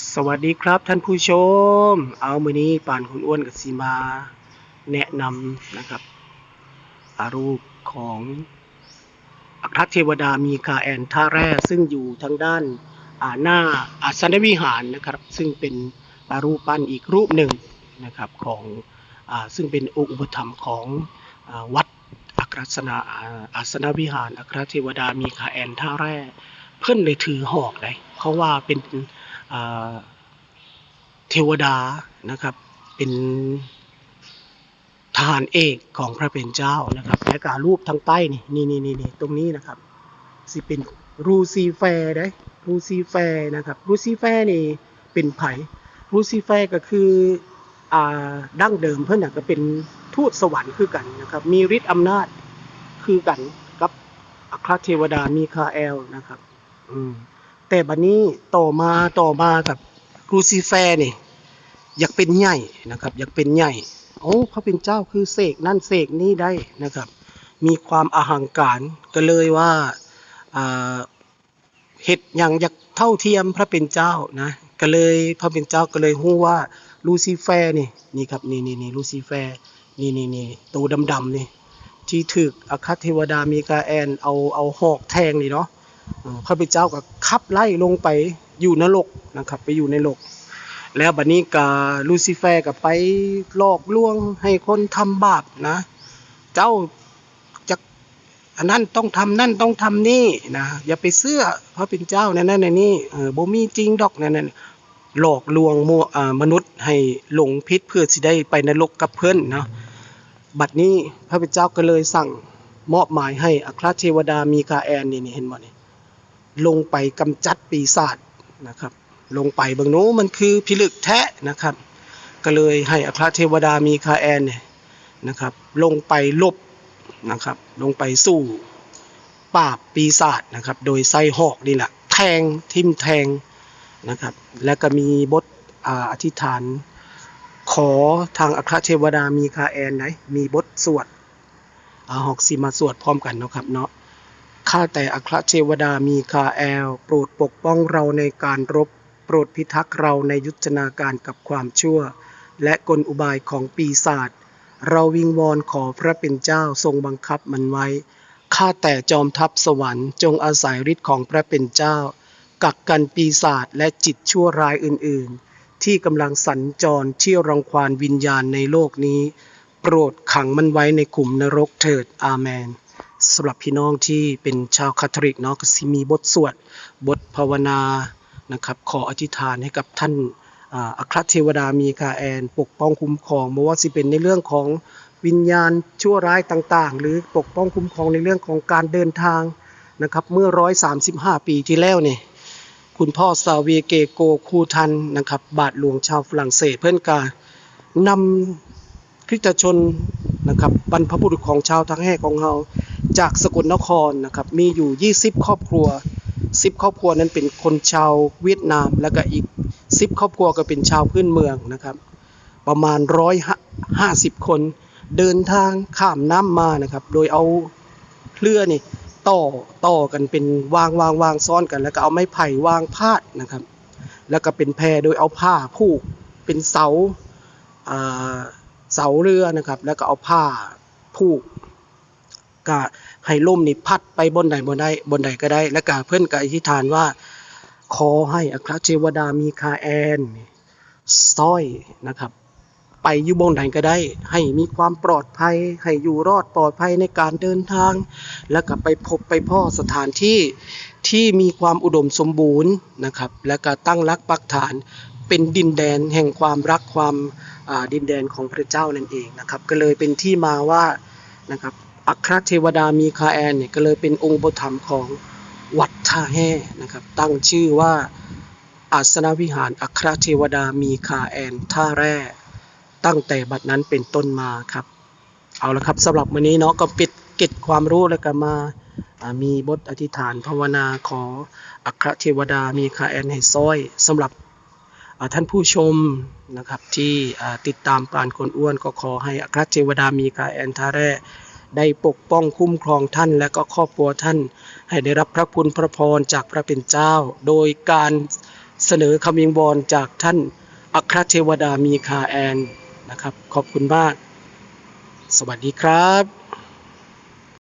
สวัสดีครับท่านผู้ชม เอามือนี้ป่านคุณอ้วนกับสีมา แนะนำนะครับอารูปของอัครเทวดามีคาแอนท่าแร่ซึ่งอยู่ทางด้านาหน้าอาสนวิหารนะครับ ซึ่งเป็นอารูปปั้นอีกรูปหนึ่งนะครับของอซึ่งเป็นองค์อุปถัมภ์ของอวัดอัครสนาอาอาสนวิหารอัครเทวดามีคาแอนท่าแร่ เพิ่อนเลยถือหอกเลยเพราะว่าเป็น เทวดานะครับ เป็นทหารเอกของพระเป็นเจ้านะครับ และการรูปทางใต้นี่นี่นี่นี่ตรงนี้นะครับสิเป็นรูซีแฟร์ได้รูซีแฟร์นะครับรูซีแฟร์นี่เป็นไผ่รูซีแฟร์ก็คืออ่าดั้งเดิมเพิ่นน่ะก็เป็นทูตสวรรค์คือกันนะครับ มีฤทธิ์อำนาจคือกันกับอัครเทวดามีคาเอลนะครับ อืม แต่บัดนี้ต่อมาต่อมากับลูซิเฟอร์นี่อยากเป็นใหญ่นะครับ อยากเป็นใหญ่โอ้พระเป็นเจ้าคือเสกนั่นเสกนี่ได้นะครับ มีความอาหังการก็เลยว่าเฮ็ดอย่างอยากเท่าเทียมพระเป็นเจ้านะก็เลยพระเป็นเจ้าก็เลยฮู้ว่าลูซิเฟอร์นี่นี่ครับนี่นี่นี่ลูซิเฟอร์นี่นี่นี่ตัวดำๆนี่ที่ถึกอาคัตเทวดามีกาแอนเอาเอาหอกแทงนี่เนาะ ข้าพเจ้าก็ขับไล่ลงไปอยู่นรกนะครับ ไปอยู่ในโลก แล้วบัดนี้กาลูซิเฟอร์ก็ไปหลอกลวงให้คนทำบาปนะ เจ้าจะอันนั้นต้องทำนั่นต้องทำนี่นะอย่าไปเสื้อพระเป็นเจ้านั่นนั่นนนนี่เออบ่มีจริงดอกนั่นนั่นหลอกลวงมัวอ่ามนุษย์ให้หลงผิดเพื่อสิได้ไปนรกกับเพิ่นเนาะบัดนี้พระเป็นเจ้าก็เลยสั่งมอบหมายให้อัครเทวดามีคาแอนนี่นี่เห็นบ่นี่ ลงไปกำจัดปีศาจนะครับ ลงไปบางโน้มันคือพิลึกแท้นะครับ ก็เลยให้อัครเทวดามีคาแอนเนี่ยนะครับ ลงไปลบนะครับ ลงไปสู้ปราบปีศาจนะครับ โดยไส้หอกนี่แหละแทงทิ่มแทงนะครับ แล้วก็มีบทออธิษฐานขอทางอัครเทวดามีคาแอนไหนมีบทสวดอหอกสิมาสวดพร้อมกันเนาะครับเนาะ ข้าแต่อัครเทวดามีคาแอล โปรดปกป้องเราในการรบ โปรดพิทักษ์เราในยุทธนาการกับความชั่ว และกลอุบายของปีศาจเราวิงวอนขอพระเป็นเจ้าทรงบังคับมันไว้ ข้าแต่จอมทัพสวรรค์จงอาศัยฤทธิ์ของพระเป็นเจ้า กักกันปีศาจและจิตชั่วร้ายอื่นๆ ที่กำลังสัญจรเที่ยวรังควานวิญญาณในโลกนี้ โปรดขังมันไว้ในขุมนรกเถิดอาเมน สำหรับพี่น้องที่เป็นชาวคาทอลิกเนาะก็สิมีบทสวด บทภาวนานะครับ ขออธิษฐานให้กับท่านอัครเทวดามีคาแอน ปกป้องคุ้มครองไม่ว่าสิเป็นในเรื่องของวิญญาณชั่วร้ายต่างๆ หรือปกป้องคุ้มครองในเรื่องของการเดินทางนะครับเมื่อ 135 ปีที่แล้วเนี่ยคุณพ่อซาเวียเกโกคูทันนะครับบาทหลวงชาวฝรั่งเศสเพื่อนกานำคริสตชนนะครับบรรพบุรุษของชาวทั้งแห่ของเรา จากสกลนครนะครับ มีอยู่ 20 ครอบครัว 10 ครอบครัวนั้นเป็นคนชาวเวียดนาม แล้วก็อีก 10 ครอบครัวก็เป็นชาวพื้นเมืองนะครับ ประมาณ 150 คนเดินทางข้ามน้ำมานะครับ โดยเอาเรือนี่ต่อต่อกันเป็นวางวางวางซ้อนกัน แล้วก็เอาไม้ไผ่วางพาดนะครับ แล้วก็เป็นแพโดยเอาผ้าผูกเป็นเสาอ่าเสาเรือนะครับ แล้วก็เอาผ้าผูก ก็ให้ล่มนี่พัดไปบนใดบนใดบนใดก็ได้ แล้วก็เพื่อนก็อธิษฐานว่า ขอให้อัครเทวดามีคาแอนสร้อยนะครับ ไปอยู่บนใดก็ได้ ให้มีความปลอดภัย ให้อยู่รอดปลอดภัยในการเดินทาง แล้วก็ไปพบไปพ่อสถานที่ที่มีความอุดมสมบูรณ์นะครับ แล้วก็ตั้งรักปักฐานเป็นดินแดนแห่งความรักความดินแดนของพระเจ้านั่นเองนะครับ ก็เลยเป็นที่มาว่านะครับ อัครเทวดามีคาแอนเนี่ยก็เลยเป็นองค์อุปถัมของวัดท่าแห่นะครับตั้งชื่อว่าอาสนวิหารอัครเทวดามีคาแอนท่าแร่ตั้งแต่บัดนั้นเป็นต้นมาครับ เอาละครับสำหรับวันนี้เนาะก็ปิดก็บความรู้แล้วก็มามีบทอธิษฐานภาวนาขออัครเทวดามีคาแอนให้ซ้อยสำหรับท่านผู้ชมนะครับที่ติดตามปานคนอ้วนก็ขอให้อัครเทวดามีกาแอนท่าแร่ ได้ปกป้องคุ้มครองท่านและก็ครอบครัวท่าน ให้ได้รับพระคุณพระพรจากพระเป็นเจ้า โดยการเสนอคำยิงบอลจากท่านอัครเทวดามีคาแอนนะครับ ขอบคุณมาก สวัสดีครับ